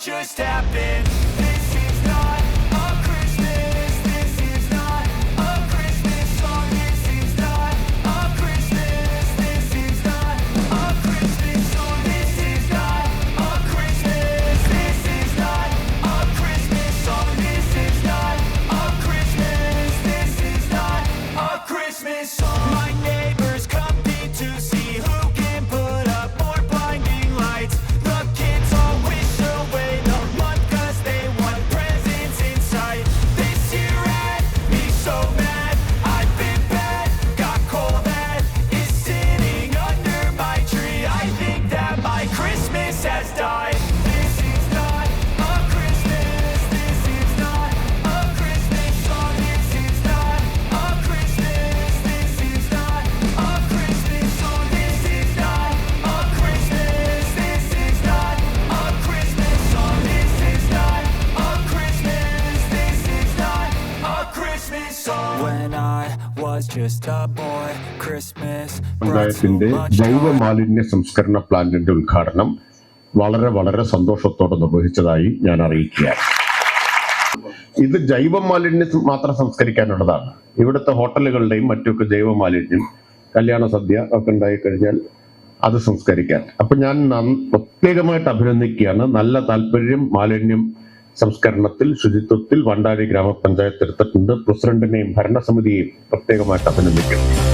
just happened. പഞ്ചായത്തിന്റെ ജൈവ. മാലിന്യ സംസ്കരണ പ്ലാന്റിന്റെ ഉദ്ഘാടനം വളരെ വളരെ സന്തോഷത്തോടെ നിർവഹിച്ചതായി ഞാൻ അറിയിക്കുകയാണ്. ഇത് ജൈവ മാലിന്യം മാത്രം സംസ്കരിക്കാനുള്ളതാണ്. ഇവിടുത്തെ ഹോട്ടലുകളുടെയും മറ്റുമൊക്കെ ജൈവ മാലിന്യം കല്യാണ സദ്യ ഒക്കെ ഉണ്ടായി കഴിഞ്ഞാൽ അത് സംസ്കരിക്കാൻ. അപ്പൊ ഞാൻ പ്രത്യേകമായിട്ട് അഭിനന്ദിക്കുകയാണ്. നല്ല താല്പര്യം മാലിന്യം സംസ്കരണത്തിൽ ശുചിത്വത്തിൽ വണ്ടാരി ഗ്രാമപഞ്ചായത്ത് എടുത്തിട്ടുണ്ട്. പ്രസിഡന്റിനെയും ഭരണസമിതിയെയും പ്രത്യേകമായിട്ട് അഭിനന്ദിക്കുന്നു.